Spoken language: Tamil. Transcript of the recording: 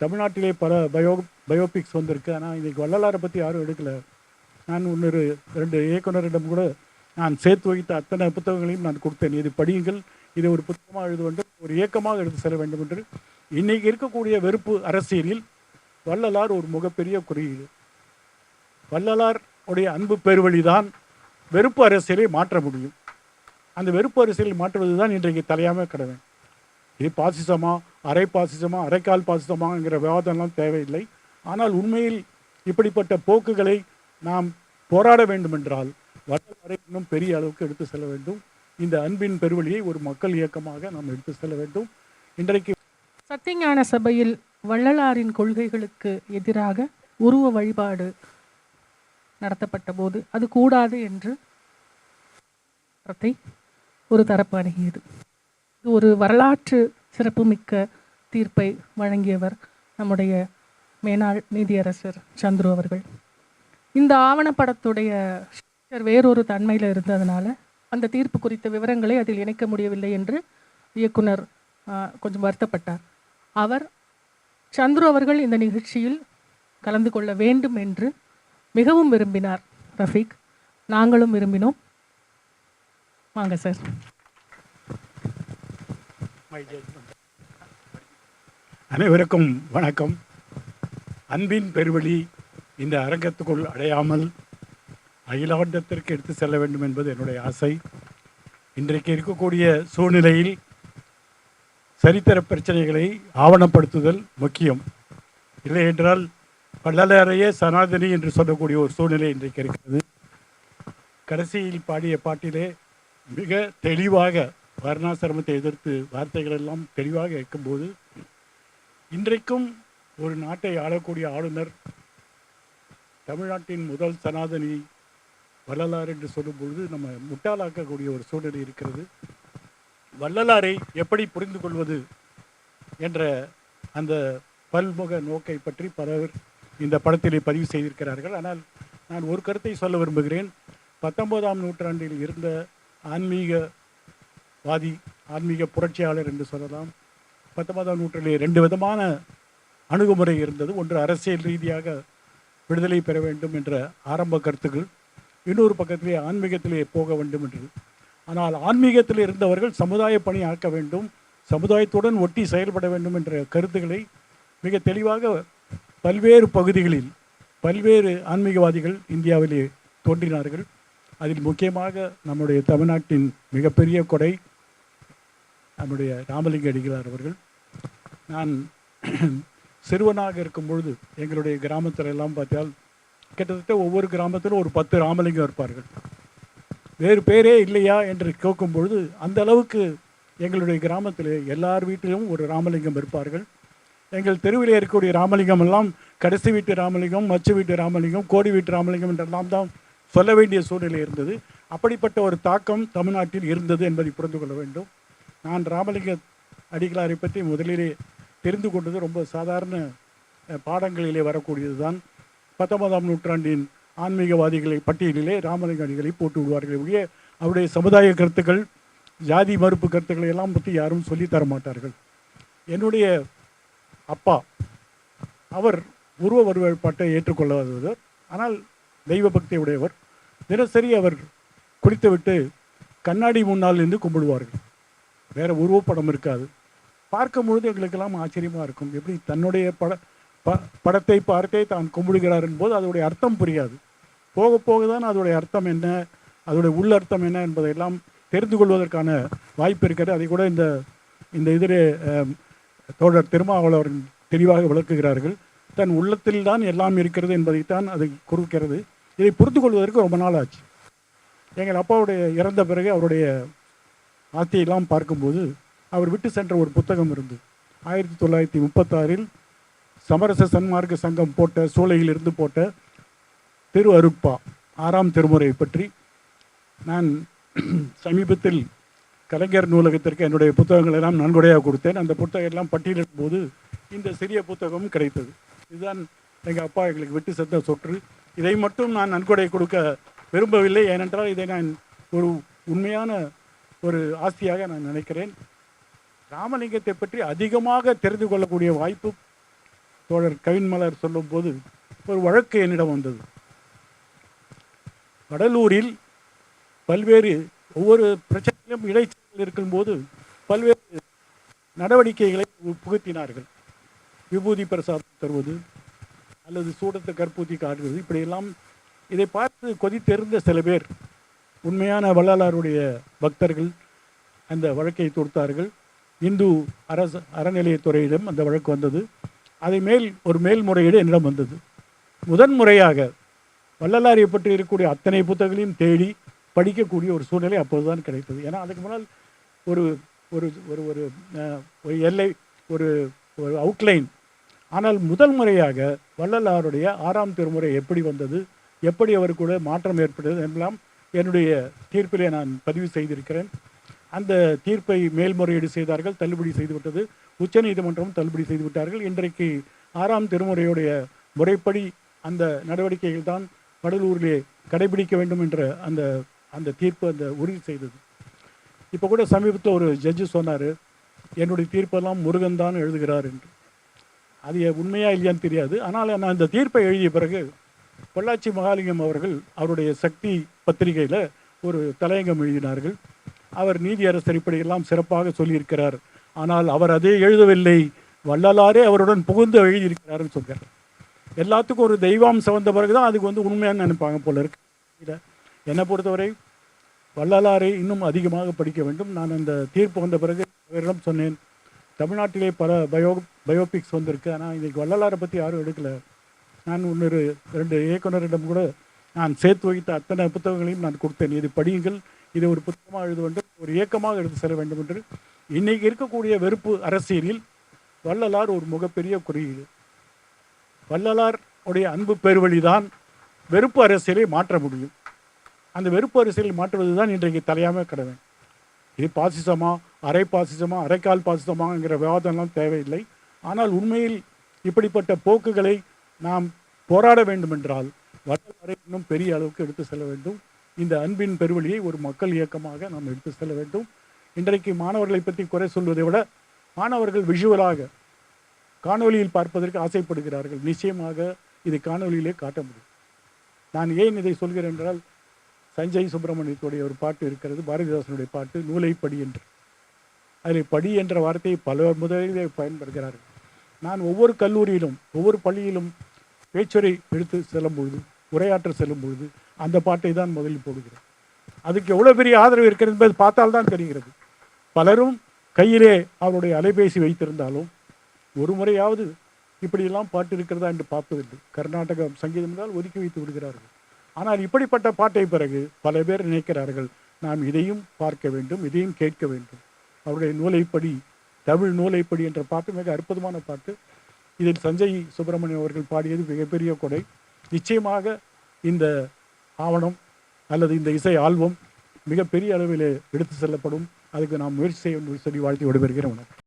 தமிழ்நாட்டிலே பல பயோ பயோபிக்ஸ் வந்திருக்கு. ஆனால் இன்றைக்கி வள்ளலாரை பற்றி யாரும் எடுக்கலை. நான் ஒன்று ரெண்டு இயக்குநரிடம் கூட நான் சேர்த்து வைத்த அத்தனை புத்தகங்களையும் நான் கொடுத்தேன். இது படியுங்கள். இதை ஒரு புத்தகமாக எழுத வேண்டும் ஒரு இயக்கமாக எடுத்து செல்ல வேண்டும் என்று. இன்றைக்கி இருக்கக்கூடிய வெறுப்பு அரசியலில் வள்ளலார் ஒரு மிகப்பெரிய குறியீடு. வள்ளலார் உடைய அன்பு பெருவழிதான் வெறுப்பு அரசியலை மாற்ற முடியும். அந்த வெறுப்பு அரசியலை மாற்றுவது தான் இன்றைக்கு தலையாம கடமை. இது பாசிசமா அரை பாசிசமாக அரைக்கால் பாசிசமாங்கிற விவாதம்லாம் தேவையில்லை. ஆனால் உண்மையில் இப்படிப்பட்ட போக்குகளை நாம் போராட வேண்டுமென்றால் வள்ளலாரை இன்னும் பெரிய அளவுக்கு எடுத்து செல்ல வேண்டும். இந்த அன்பின் பெருவழியை ஒரு மக்கள் இயக்கமாக நாம் எடுத்து செல்ல வேண்டும். இன்றைக்கு சத்தியஞான சபையில் வள்ளலாரின் கொள்கைகளுக்கு எதிராக உருவ வழிபாடு நடத்தப்பட்ட போது அது கூடாது என்று ஒரு தரப்பு அணுகியது. இது ஒரு வரலாற்று சிறப்புமிக்க தீர்ப்பை வழங்கியவர் நம்முடைய மேனாள் நீதியரசர் சந்துரு அவர்கள். இந்த ஆவணப்படத்துடைய வேறொரு தன்மையில் இருந்ததுனால அந்த தீர்ப்பு குறித்த விவரங்களை அதில் இணைக்க முடியவில்லை என்று இயக்குனர் கொஞ்சம் வருத்தப்பட்டார். அவர் சந்துரு அவர்கள் இந்த நிகழ்ச்சியில் கலந்து கொள்ள வேண்டும் என்று மிகவும் விரும்பினார் ரஃபீக். நாங்களும் விரும்பினோம். வாங்க சார். அனைவருக்கும் வணக்கம். அன்பின் பெருவழி இந்த அரங்கத்துக்குள் அடையாமல் அகிலாண்டத்திற்கு எடுத்து செல்ல வேண்டும் என்பது என்னுடைய ஆசை. இன்றைக்கு இருக்கக்கூடிய சூழ்நிலையில் சரித்திர பிரச்சனைகளை ஆவணப்படுத்துதல் முக்கியம். இல்லை என்றால் வள்ளலாரையே சனாதனி என்று சொல்லக்கூடிய ஒரு சூழ்நிலை இன்றைக்கு இருக்கிறது. கடைசியில் பாடிய பாட்டிலே மிக தெளிவாக வர்ணாசிரமத்தை எதிர்த்து வார்த்தைகள் எல்லாம் தெளிவாக இருக்கும்போது இன்றைக்கும் ஒரு நாட்டை ஆளக்கூடிய ஆளுநர் தமிழ்நாட்டின் முதல் சனாதனி வள்ளலார் என்று சொல்லும்பொழுது நம்ம முட்டாளாக்கக்கூடிய ஒரு சூழ்நிலை இருக்கிறது. வள்ளலாரை எப்படி புரிந்து கொள்வது என்ற அந்த பல்முக நோக்கை பற்றி பலர் இந்த படத்திலே பதிவு செய்திருக்கிறார்கள். ஆனால் நான் ஒரு கருத்தை சொல்ல விரும்புகிறேன். பத்தொன்பதாம் நூற்றாண்டில் இருந்த ஆன்மீக வாதி ஆன்மீக புரட்சியாளர் என்று சொல்லலாம். பத்தொன்பதாம் நூற்றிலே ரெண்டு விதமான அணுகுமுறை இருந்தது. ஒன்று அரசியல் ரீதியாக விடுதலை பெற வேண்டும் என்ற ஆரம்ப கருத்துக்கள். இன்னொரு பக்கத்திலே ஆன்மீகத்திலே போக வேண்டும் என்று. ஆனால் ஆன்மீகத்தில் இருந்தவர்கள் சமுதாய பணி ஆக்க வேண்டும் சமுதாயத்துடன் ஒட்டி செயல்பட வேண்டும் என்ற கருத்துக்களை மிக தெளிவாக பல்வேறு பகுதிகளில் பல்வேறு ஆன்மீகவாதிகள் இந்தியாவிலே தோன்றினார்கள். அதில் முக்கியமாக நம்முடைய தமிழ்நாட்டின் மிகப்பெரிய கொடை நம்முடைய ராமலிங்க அடிகளார் அவர்கள். நான் சிறுவனாக இருக்கும் பொழுது எங்களுடைய கிராமத்தில் எல்லாம் பார்த்தால் கிட்டத்தட்ட ஒவ்வொரு கிராமத்திலும் ஒரு பத்து ராமலிங்கம் இருப்பார்கள். வேறு பேரே இல்லையா என்று கேட்கும் பொழுது அந்த அளவுக்கு எங்களுடைய கிராமத்தில் எல்லார் வீட்டிலும் ஒரு ராமலிங்கம் இருப்பார்கள். எங்கள் தெருவில் இருக்கக்கூடிய ராமலிங்கம் எல்லாம் கடைசி வீட்டு ராமலிங்கம் மச்சு வீட்டு ராமலிங்கம் கோடி வீட்டு ராமலிங்கம் என்றெல்லாம் தான் சொல்ல வேண்டிய சூழ்நிலை இருந்தது. அப்படிப்பட்ட ஒரு தாக்கம் தமிழ்நாட்டில் இருந்தது என்பதை புரிந்து கொள்ள வேண்டும். நான் ராமலிங்க அடிகளாரை பற்றி முதலிலே தெரிந்து கொண்டது ரொம்ப சாதாரண பாடங்களிலே வரக்கூடியது தான் பத்தொன்பதாம் நூற்றாண்டின் ஆன்மீகவாதிகளை பட்டியலிலே ராமலிங்க அடிகளை போட்டு விடுவார்கள் ஒழிய அவருடைய சமுதாய கருத்துக்கள் ஜாதி மறுப்பு கருத்துக்களை எல்லாம் பற்றி யாரும் சொல்லித்தர மாட்டார்கள். என்னுடைய அப்பா அவர் உருவ வழிபாட்டை ஏற்றுக்கொள்ளாதவர் ஆனால் தெய்வ பக்தி உடையவர். தினசரி அவர் குளித்துவிட்டு கண்ணாடி முன்னால் நின்று கும்பிடுவார்கள். வேற உருவப்படம் இருக்காது. பார்க்கும் பொழுது எங்களுக்கெல்லாம் ஆச்சரியமாக இருக்கும். எப்படி தன்னுடைய பட ப படத்தை பார்த்தே தான் கும்பிடுகிறார் என்போது அதோடைய அர்த்தம் புரியாது. போக போக தான் அதோடைய அர்த்தம் என்ன அதோடைய உள்ளர்த்தம் என்ன என்பதையெல்லாம் தெரிந்து கொள்வதற்கான வாய்ப்பு இருக்கிறது. அதை கூட இந்த இந்த இதிலே தோழர் திருமாவளவர் தெளிவாக விளக்குகிறார்கள். தன் உள்ளத்தில் தான் எல்லாம் இருக்கிறது என்பதைத்தான் அது குறிக்கிறது. இதை புரிந்து கொள்வதற்கு ரொம்ப நாள் ஆச்சு. எங்கள் அப்பாவுடைய இறந்த பிறகு அவருடைய ஆத்தியெல்லாம் பார்க்கும்போது அவர் விட்டு சென்ற ஒரு புத்தகம் இருந்து ஆயிரத்தி தொள்ளாயிரத்தி முப்பத்தாறில் சமரச சன்மார்க்க சங்கம் போட்ட சூளையிலிருந்து போட்ட திரு அருட்பா ஆறாம் திருமுறை பற்றி நான் சமீபத்தில் கலைஞர் நூலகத்திற்கு என்னுடைய புத்தகங்கள் எல்லாம் நன்கொடையாக கொடுத்தேன். அந்த புத்தகம் எல்லாம் பட்டியலிடும் போது இந்த சிறிய புத்தகமும் கிடைத்தது. இதுதான் எங்கள் அப்பா எங்களுக்கு விட்டு சென்ற சொற்று. இதை மட்டும் நான் நன்கொடை கொடுக்க விரும்பவில்லை. ஏனென்றால் இதை நான் ஒரு உண்மையான ஒரு ஆஸ்தியாக நான் நினைக்கிறேன். ராமலிங்கத்தை பற்றி அதிகமாக தெரிந்து கொள்ளக்கூடிய வாய்ப்பு தோழர் கவின்மலர் சொல்லும்போது ஒரு வழக்கு என்னிடம் வந்தது. வடலூரில் பல்வேறு ஒவ்வொரு பிரச்சனையிலும் இடைச்சல் இருக்கும்போது பல்வேறு நடவடிக்கைகளை புகுத்தினார்கள். விபூதி பிரசாதம் தருவது அல்லது சூடத்தை கற்பூத்தி காட்டுவது இப்படியெல்லாம் இதை பார்த்து கொதித்தெறிந்த சில பேர் உண்மையான வள்ளலாருடைய பக்தர்கள் அந்த வழக்கை தொடுத்தார்கள். இந்து அரசு அறநிலையத்துறையிடம் அந்த வழக்கு வந்தது. அதை மேல் ஒரு மேல்முறையீடு என்னிடம் வந்தது. முதன்முறையாக வள்ளலாரை பற்றி இருக்கக்கூடிய அத்தனை புத்தகங்களையும் தேடி படிக்கக்கூடிய ஒரு சூழ்நிலை அப்போதுதான் கிடைத்தது. ஏன்னா அதுக்கு முன்னால் ஒரு ஒரு ஒரு ஒரு ஒரு எல்லை ஒரு ஒரு அவுட்லைன் ஆனால் முதல் முறையாக வள்ளலாருடைய ஆறாம் திருமுறை எப்படி வந்தது? எப்படி அவருக்குள்ள மாற்றம் ஏற்பட்டது? எல்லாம் என்னுடைய தீர்ப்பிலே நான் பதிவு செய்திருக்கிறேன். அந்த தீர்ப்பை மேல்முறையீடு செய்தார்கள் தள்ளுபடி செய்துவிட்டது. உச்சநீதிமன்றம் தள்ளுபடி செய்துவிட்டார்கள். இன்றைக்கு ஆறாம் திருமுறையுடைய முறைப்படி அந்த நடவடிக்கைகள் தான் வடலூரிலே கடைபிடிக்க வேண்டும் என்ற அந்த அந்த தீர்ப்பு அந்த உறுதி செய்தது. இப்போ கூட சமீபத்தில் ஒரு ஜட்ஜு சொன்னார் என்னுடைய தீர்ப்பெல்லாம் முருகன் தான் எழுதுகிறார் என்று. அது உண்மையாக இல்லையான்னு தெரியாது. ஆனால் நான் இந்த தீர்ப்பை எழுதிய பிறகு பொள்ளாச்சி மகாலிங்கம் அவர்கள் அவருடைய சக்தி பத்திரிகையில் ஒரு தலையங்கம் எழுதினார்கள். அவர் நீதியரசு இப்படியெல்லாம் சிறப்பாக சொல்லியிருக்கிறார். ஆனால் அவர் அதே எழுதவில்லை. வள்ளலாரே அவருடன் புகுந்து எழுதியிருக்கிறாருன்னு சொல்கிறார் எல்லாத்துக்கும் ஒரு தெய்வம் சவந்த பிறகு தான் அதுக்கு வந்து உண்மையான்னு நினைப்பாங்க போல இருக்கு. என்னை பொறுத்தவரை வள்ளலாரை இன்னும் அதிகமாக படிக்க வேண்டும். நான் அந்த தீர்ப்பு வந்த பிறகு அவரிடம் சொன்னேன். தமிழ்நாட்டிலே பல பயோ பயோபிக்ஸ் வந்திருக்கு. ஆனால் இன்றைக்கு வள்ளலாரை பற்றி யாரும் எடுக்கலை. நான் இன்னொரு ரெண்டு இயக்குனரிடம் கூட நான் சேர்த்து வைத்த அத்தனை புத்தகங்களையும் நான் கொடுத்தேன். இது படியுங்கள். இதை ஒரு புத்தகமாக எழுத வேண்டும். ஒரு இயக்கமாக எடுத்து செல்ல வேண்டும் என்று. இன்னைக்கு இருக்கக்கூடிய வெறுப்பு அரசியலில் வள்ளலார் ஒரு மிகப்பெரிய குறியீடு. வள்ளலார் உடைய அன்பு பெருவழிதான் வெறுப்பு அரசியலை மாற்ற முடியும். அந்த வெறுப்பு அரசியலை மாற்றுவது தான் இன்றைக்கு தலையாம கடமை. இது பாசிசமா அரை பாசிசமா அரைக்கால் பாசிசமாங்கிற விவாதம்லாம் தேவையில்லை. ஆனால் உண்மையில் இப்படிப்பட்ட போக்குகளை நாம் போராட வேண்டுமென்றால் வரலாறு இன்னும் பெரிய அளவுக்கு எடுத்து செல்ல வேண்டும். இந்த அன்பின் பெருவழியை ஒரு மக்கள் இயக்கமாக நாம் எடுத்து செல்ல வேண்டும். இன்றைக்கு மாணவர்களை பற்றி குறை சொல்வதை விட மாணவர்கள் விஷுவலாக காணொளியில் பார்ப்பதற்கு ஆசைப்படுகிறார்கள். நிச்சயமாக இது காணொளியிலே காட்ட முடியும். நான் ஏன் இதை சொல்கிறேன் என்றால் சஞ்சய் சுப்பிரமணியத்துடைய ஒரு பாட்டு இருக்கிறது பாரதிதாசனுடைய பாட்டு நூலை படி என்று. அதில் படி என்ற வார்த்தையை பல முதலிலே பயன்படுகிறார்கள். நான் ஒவ்வொரு கல்லூரியிலும் ஒவ்வொரு பள்ளியிலும் பேச்சுரை எடுத்து செல்லும் பொழுது உரையாற்ற செல்லும் பொழுது அந்த பாட்டை தான் முதலில் போடுகிறேன். அதுக்கு எவ்வளோ பெரிய ஆதரவு இருக்கிறது என்பது பார்த்தால்தான் தெரிகிறது. பலரும் கையிலே அவருடைய அலைபேசி வைத்திருந்தாலும் ஒரு முறையாவது இப்படியெல்லாம் பாட்டு இருக்கிறதா என்று பார்ப்பதில்லை. கர்நாடக சங்கீதம் என்றால் ஒதுக்கி வைத்து விடுகிறார்கள். ஆனால் இப்படிப்பட்ட பாட்டை பிறகு பல பேர் நினைக்கிறார்கள் நாம் இதையும் பார்க்க வேண்டும் இதையும் கேட்க வேண்டும். அவருடைய நூலைப்படி தமிழ் நூலைப்படி என்ற பாட்டு மிக அற்புதமான பாட்டு. இதில் சஞ்சய் சுப்பிரமணியம் அவர்கள் பாடியது மிகப்பெரிய கொடை. நிச்சயமாக இந்த ஆவணம் அல்லது இந்த இசை ஆல்பம் மிகப்பெரிய அளவில் எடுத்து செல்லப்படும். அதுக்கு நாம் முயற்சி செய்ய சொல்லி வாழ்த்தி விடைபெறுகிறேன். உனக்கு